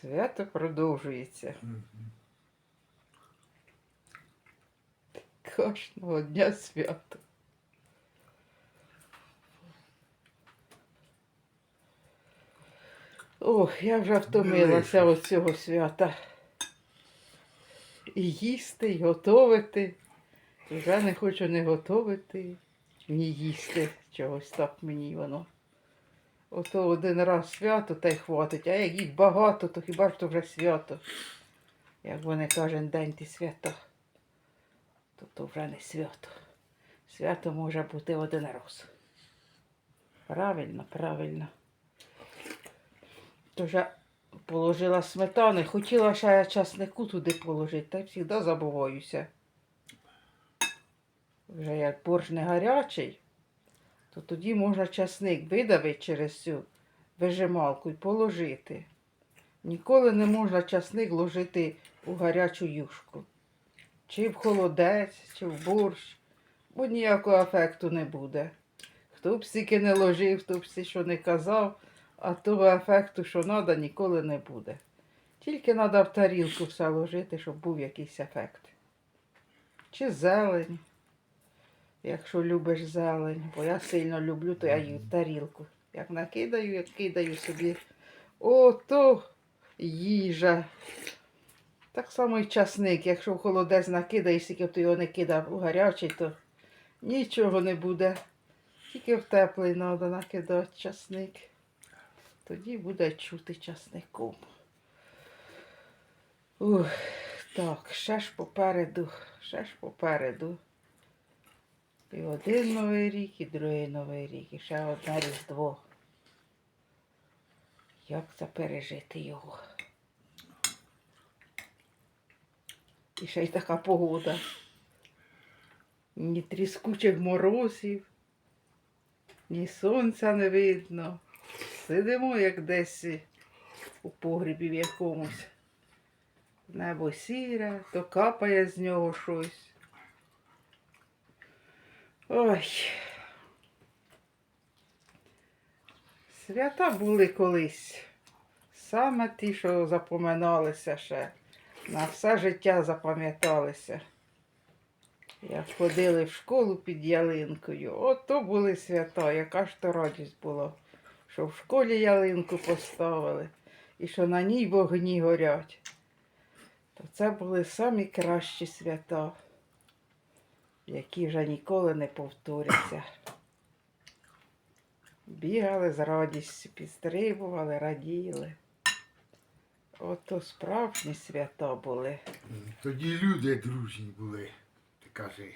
Свято продовжується. Кожного дня свято. Ох, я вже втомилася від цього свята. І їсти, і готовити. Вже не хочу не готовити, ні їсти чогось так мені воно. Ото один раз свято та й хватить, а як їх багато, то хіба ж то вже свято. Як вони кожен день ті свята, то то вже не свято. Свято може бути один раз. Правильно, правильно. То вже положила сметани, хотіла ще я часнику туди положити, та й завжди забуваюся. Вже як борщ не гарячий, то тоді можна часник видавити через цю вижималку і положити. Ніколи не можна часник ложити у гарячу юшку. Чи в холодець, чи в борщ, бо ніякого ефекту не буде. Хто б стільки не ложив, хто б всі що не казав, а того ефекту, що треба, ніколи не буде. Тільки треба в тарілку все ложити, щоб був якийсь ефект. Чи зелень, якщо любиш зелень, бо я сильно люблю, то я її в тарілку. Як накидаю, як кидаю собі. Ото їжа. Так само і часник. Якщо в холодець накидаєш, скільки б ти його не кидав у гарячий, то нічого не буде. Тільки в теплий треба накидати часник. Тоді буде чути часником. Ух, так, ще ж попереду, ще ж попереду. І один новий рік, і другий новий рік, і ще одне різдво. Як це пережити його? І ще й така погода. Ні тріскучих морозів, ні сонця не видно. Сидимо, як десь у погрібі в якомусь. Небо сіре, то капає з нього щось. Ой. Свята були колись. Саме ті, що запоминалися ще. На все життя запам'яталися. Як ходили в школу під ялинкою. Ото були свята, яка ж то радість була, що в школі ялинку поставили і що на ній вогні горять. То це були самі кращі свята, які вже ніколи не повторяться. Бігали з радістю, підстрибували, раділи. Ото справжні свята були. Тоді люди дружні були, ти кажи.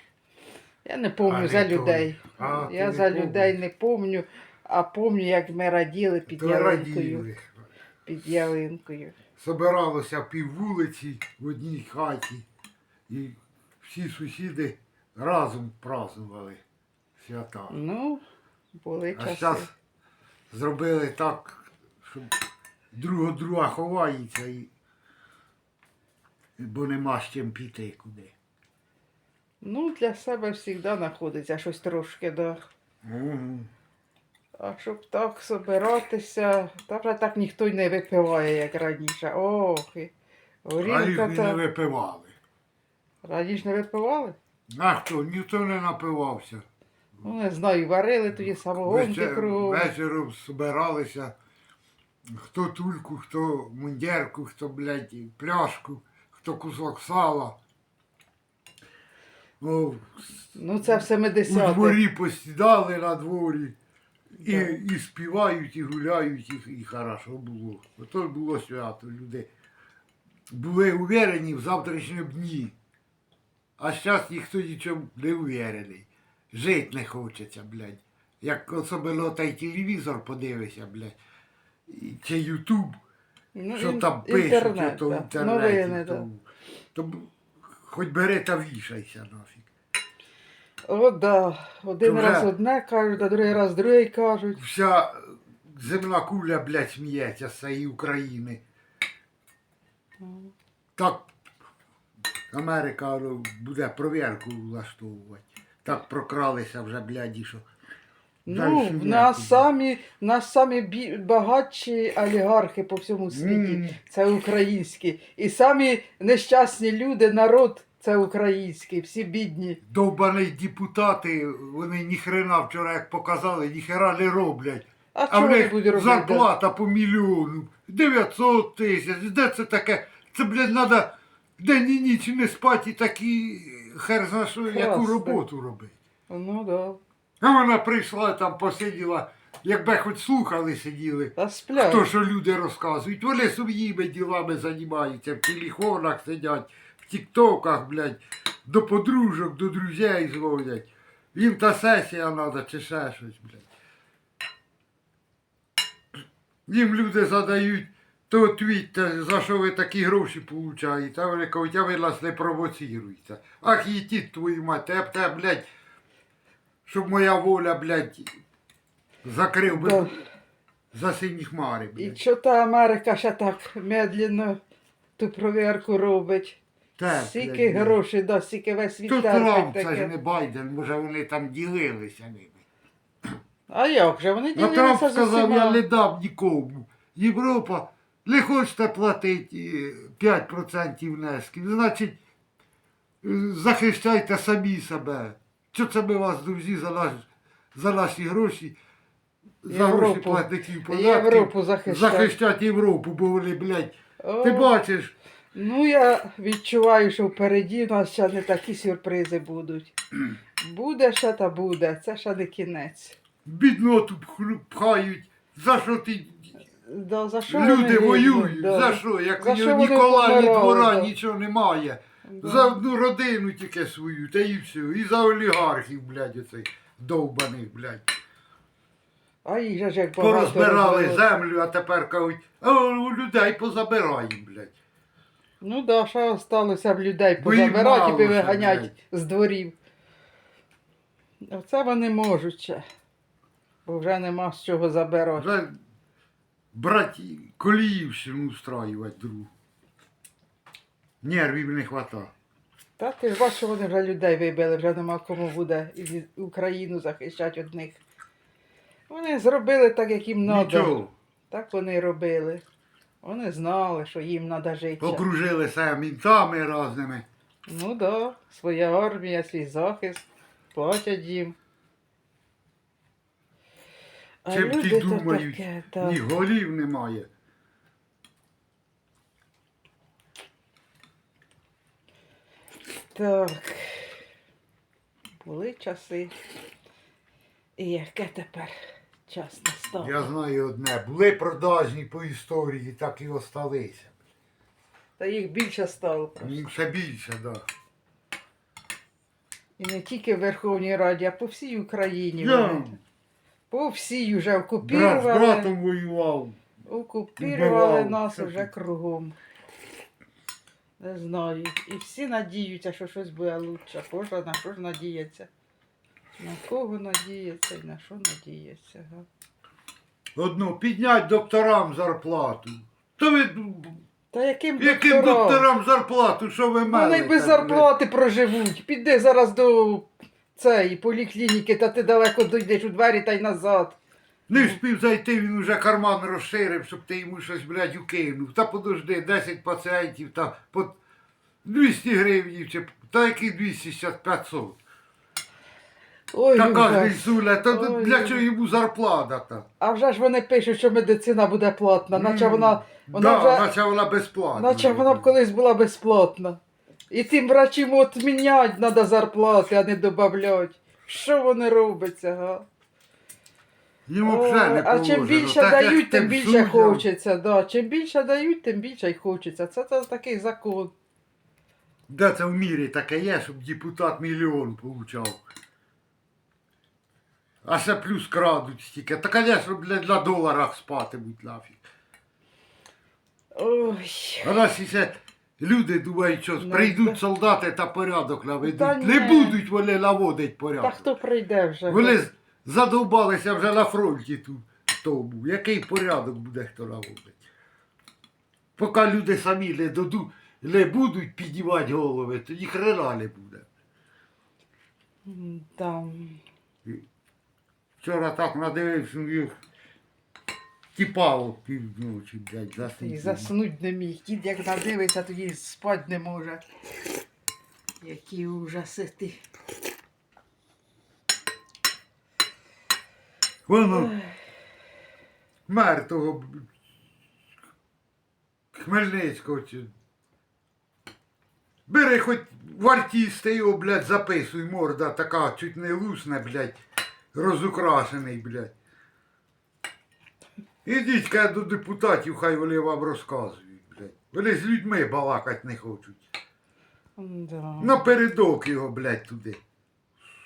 Я не пам'ятаю за людей. А, Я за людей не пам'ятаю, а пам'ятаю, як ми раділи під То ялинкою. раділи. Під ялинкою. Собиралося пів вулиці в одній хаті. І всі сусіди разом празднували свята. Ну, були А часи. зараз зробили так, щоб друг друга ховається, і... бо нема з чим піти куди. Ну, для себе завжди знаходиться щось трошки, да. Мгм. А щоб так собиратися, та вже так ніхто й не випиває, як раніше. Ох, і А їх не випивали. Раніше не випивали? А хто? Ніхто не напивався. Ну, не знаю, варили тоді самогонки кругом. вечором збиралися. Хто тульку, хто мундірку, хто, блядь, пляшку, хто кусок сала. О, Ну, це в у 70-х. дворі посідали на дворі. І, Да. і співають, і гуляють, і, і хорошо було. Ото було свято. Люди були уверені в завтрашньому дні. А зараз ніхто нічого не уверений. Жити не хочеться, блядь. Як особливо той телевізор подивишся, блядь. Чи Ютуб, Ну, що там пишуть, інтернет, то в інтернеті. Новини, то, то, хоч бери та вішайся нафіг. О, да. Один вже- раз одне кажуть, а другий раз другий кажуть. Вся земна куля, блядь, сміється з цієї України. Так Америка ну, буде провірку влаштовувати. Так прокралися вже, блядь, і що Ну, в нас самі, нас самі бі- багатші олігархи по всьому світі. Це українські. І самі нещасні люди, народ це український, всі бідні. Довбані депутати, вони ніхрена вчора, як показали, ніхера не роблять. А, А чого них будуть робити? зарплата по мільйону, 900 тисяч. Де це таке? Це, блядь, треба день і ніч не спати і такі хер зна що, яку Класно. роботу робити. Ну да. А вона прийшла там, посиділа, якби хоч слухали, сиділи. Та сплять. То, що люди розказують, вони своїми ділами займаються, в телефонах сидять, в тіктоках, блядь, до подружок, до друзей дзвонять. Їм та сесія треба чи ще щось, блядь. Їм люди задають, то твітте, за що ви такі гроші получаєте, а вони кажуть, а ви нас не провоціруйте. Ах, і ті твою мать, я б те, блядь, щоб моя воля, блядь, закрив би Да. за сині хмари, І блядь. що та Америка ще так медленно ту провірку робить? Так, Стільки блядь, грошей, да, стільки весь світ терпить Трамп, це ж таке. не Байден, може вони там ділилися ними. А як же? Вони А Трамп з сказав, я усіма. не дам нікому. Європа, не хочете платити е, 5% внесків, значить, е, захищайте самі себе. Що це ми вас, друзі, за, наш, за наші гроші, за гроші Європу. платників податків, Європу захищати. захищати Європу, бо вони, блядь, О, ти бачиш, Ну, я відчуваю, що впереді у нас ще не такі сюрпризи будуть. Буде ще та буде, це ще не кінець. бідноту пхають, за що ти Да, за що Люди вони воюють. да. За що? Як За у що нього ні вони кола, ні помирали, двора, да. нічого немає. Да. За одну родину тільки свою, та і все. І за олігархів, блядь, оцих довбаних, блядь. А їх же ж як багато Порозбирали розвелось. землю, а тепер кажуть, а у людей позабираємо, блядь. Ну да, що осталося в людей Бо їх позабирати і мало ще, виганять з дворів. Оце вони можуть ще. Бо вже нема з чого забирати. Вже браті коліївщину устраювати другу. Нервів не хватає. Та ти ж бачиш, що вони вже людей вибили, вже нема кому буде і Україну захищати одних. Вони зробили так, як їм треба. Так вони робили. Вони знали, що їм треба жити. Окружили себе мінтами разними. Ну так, да, своя армія, свій захист, платять їм. А Чим ті думають, таке, так. ні голів немає. Так. Були часи. І яке тепер час настав? Я знаю одне, були продажні по історії, так і осталися. Та їх більше стало. просто. Їм ще більше, да. І не тільки в Верховній Раді, а по всій Україні. Вони. По всій вже брат з братом воював. Окупірували нас Що вже ти? кругом. Не знаю. І всі надіються, що щось буде лучше. Боже, на що ж надіяться? На кого надіяться і на що надіяться? Га? Одну, піднять докторам зарплату. То ви Та яким, яким докторам? докторам зарплату, що ви мелите? Вони без зарплати проживуть. Піди зараз до цієї поліклініки, та ти далеко дійдеш у двері та й назад. Не встиг зайти, він уже карман розширив, щоб ти йому щось, блядь, укинув. Та подожди, 10 пацієнтів, та по 200 гривень, чи та які 200, зараз 500. Ой, Та кожний ужас. та Ой, для чого йому зарплата та? А вже ж вони пишуть, що медицина буде платна, наче вона, вона да, вже, наче вона безплатна. наче вона б колись була безплатна. І тим врачам от міняти треба зарплати, а не додавати. Що вони робиться, га? Йому вже не а чим положено. більше Так, як дають, тим більше суддям. хочеться. Да. Чим більше дають, тим більше й хочеться. Це, це такий закон. Де це в мірі таке є, щоб депутат мільйон получав. А ще плюс крадуть стільки. Та, звісно, для, для доларах спатимуть нафіг. Ой. А нас ще люди думають, що Ну, прийдуть солдати та порядок наведуть. Та Не будуть вони наводити Та порядок. хто прийде вже? Вони з- задовбалися вже на фронті тут. Тому. Який порядок буде хто наводить? Поки люди самі не доду, не будуть піднімати голови, то ні хрена не буде. М. Вчора так надивився, ну, їх тіпало півночі, блядь, І заснути. заснуть не міг. Дід як надивиться, тоді спать не може. Які ужаси ти. Воно мер того б- Хмельницького. чи- Бери хоч в артісти його, блядь, записуй, морда така, чуть не лусне, блядь, розукрашений, блядь. Ідіть ка до депутатів, хай вони вам розказують, блядь. Вони з людьми балакать не хочуть. Да. Напередок його, блядь, туди.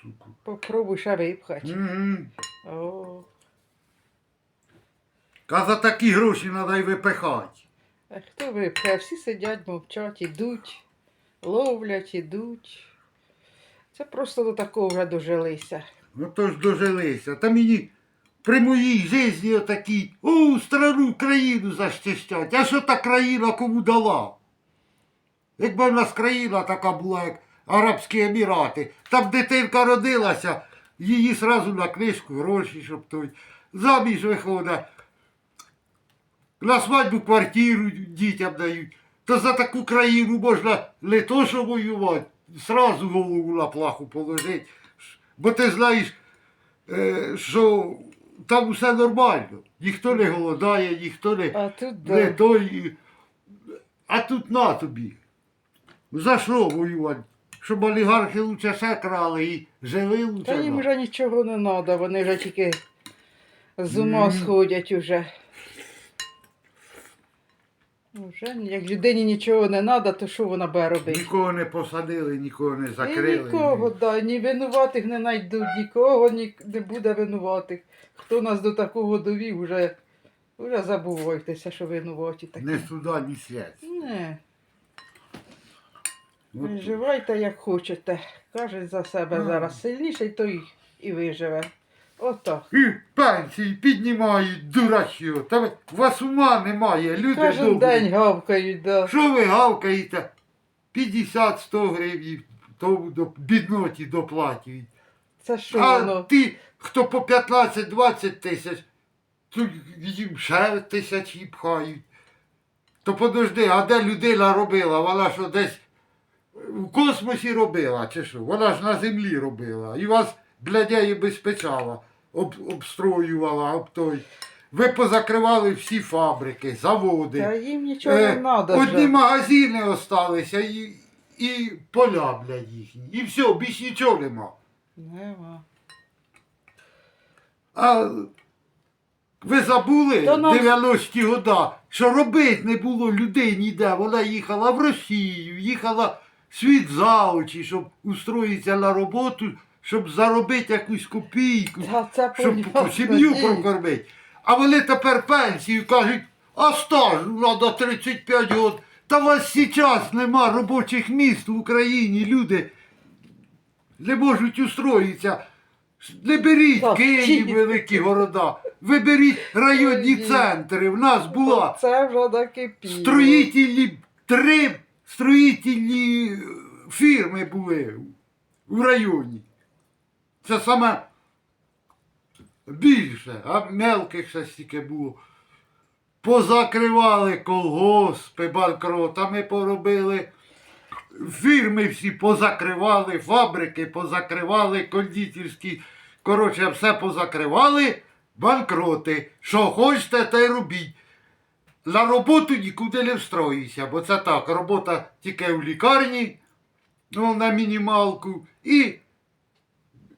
Суку. Попробуй ще випхати. Мгм. О, за такі гроші треба й випихати. а хто випхає? Всі сидять, мовчать, ідуть, ловлять, ідуть. Це просто до такого вже дожилися. Ну то ж дожилися. Та мені при моїй житті отакі, о, страну країну защищать. А що та країна кому дала? Якби в нас країна така була, як Арабські Емірати, там дитинка родилася, її сразу на книжку гроші, щоб той. Заміж виходить. На свадьбу квартиру дітям дають. То за таку країну можна не то, що воювати, сразу голову на плаху положити. Бо ти знаєш, е, що там все нормально. Ніхто не голодає, ніхто не, А тут не да. той. А тут на тобі. За що воювати? Щоб олігархи лучше все крали і жили лучше. Та їм вже нічого не треба, вони вже тільки з ума сходять уже. Вже як людині нічого не треба, то що вона буде робити? Нікого не посадили, нікого не І закрили. нікого, да, ні винуватих не знайдуть, нікого ні, не буде винуватих. Хто нас до такого довів, вже, вже забувайтеся, що винуваті такі. Не суда, ні слідства. Не, виживайте як хочете. Каже за себе зараз сильніший, той і виживе. Отак. І пенсії піднімають, дурачі. Та ви- вас ума немає, люди Кожен добрі. день гавкають, да. Що ви гавкаєте? 50-100 гривень тому до бідноті доплатюють. Це що А воно? ти, хто по 15-20 тисяч, то їм ще тисячі пхають. То подожди, а де людина робила? Вона що десь в космосі робила, чи що? Вона ж на землі робила. І вас, блядяї, безпечала, об, обстроювала, об той. Ви позакривали всі фабрики, заводи. Та їм нічого Е, не треба Одні вже. магазини осталися і, і поля, блядь, їхні. І все, більш нічого нема. Нема. А ви забули Та нам- 90-ті года, що робити не було людей ніде. Вона їхала в Росію, їхала світ за очі, щоб устроїтися на роботу, щоб заробити якусь копійку, Та це щоб понятно, сім'ю ні. прокормити. А вони тепер пенсію кажуть, а стаж треба 35 років. Та у вас зараз нема робочих місць в Україні, люди не можуть устроїтися. Не беріть Так, Київ, великі города, ви беріть районні ні. центри. В нас була Це вже накипіло. строїтельні, три строїтельні фірми були у районі. Це саме більше, а мелких ще стільки було. Позакривали колгоспи банкротами поробили. Фірми всі позакривали, фабрики позакривали, кондитерські. Коротше, все позакривали, банкроти. Що хочете, те й робіть. На роботу нікуди не встроїшся, бо це так, робота тільки в лікарні, ну, на мінімалку, і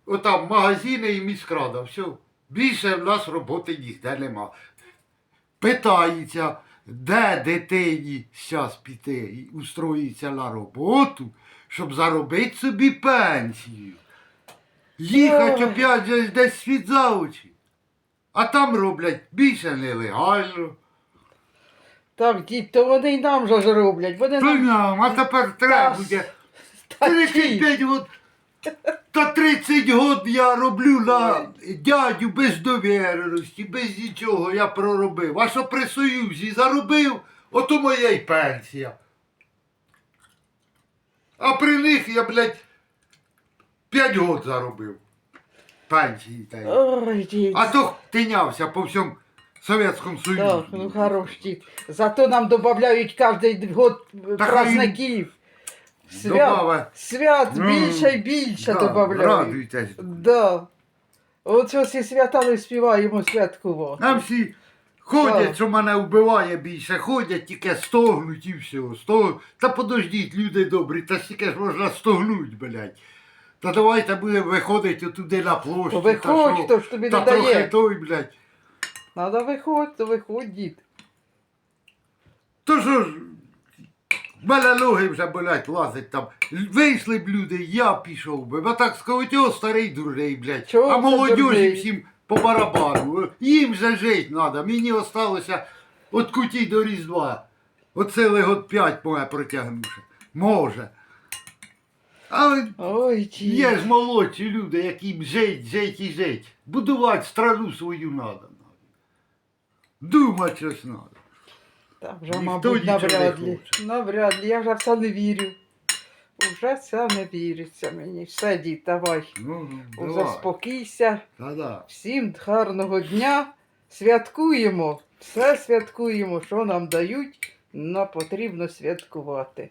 отам магазини і міськрада. Все. Більше в нас роботи ніде нема. Питається, де дитині зараз піти устроїться на роботу, щоб заробити собі пенсію. Їхати Ой. опять десь світ за очі. А там роблять більше нелегально. Так, дід, то вони й нам же ж роблять. Вони То нам нам, а тепер треба буде. такі. 35 год. Та 30 год я роблю на дядю без довіреності, без нічого я проробив. А що при Союзі заробив, ото моя й пенсія. А при них я, блядь, 5 год заробив. пенсії. Та й. Ой, дід. А то тинявся по всьому Совєтському Союзі. Так, ну хорош дід. Зато нам додають кожен год Та хай праздників. Свят, Добаве. свят Ну, більше і більше Да, додають. Радуйтесь. Да. Оце всі свята не співаємо святкувати. Нам всі ходять, Так. що мене вбиває більше, ходять, тільки стогнуть і все. Стог... Та подождіть, люди добрі, та стільки ж можна стогнуть, блядь. Та давайте будемо виходити туди на площу. То виходь, та, що? хто ж тобі та не трохи дає. той, блядь. Надо виходь, то виходь, дід. То що ж, мене ноги вже болять, лазить там. Вийшли б люди, я пішов би. А так сказати, о, старий дурний, блядь. Чого а це молодіжі дурний? всім по барабану. Їм же жити треба. Мені осталося от куті до Різдва. Оце легот п'ять моє протягнувши. Може. Але Ой, дід. є ж молодші люди, яким жить, жить і жить. Будувати страну свою треба. Думати щось треба. Та вже, Ніхто мабуть, навряд ли. Навряд ли. Я вже все не вірю. Уже все не віриться мені. Все, дід, давай. Ну, ну, Уже давай. спокійся. Та-да. Всім гарного дня. Святкуємо. Все святкуємо, що нам дають, нам потрібно святкувати.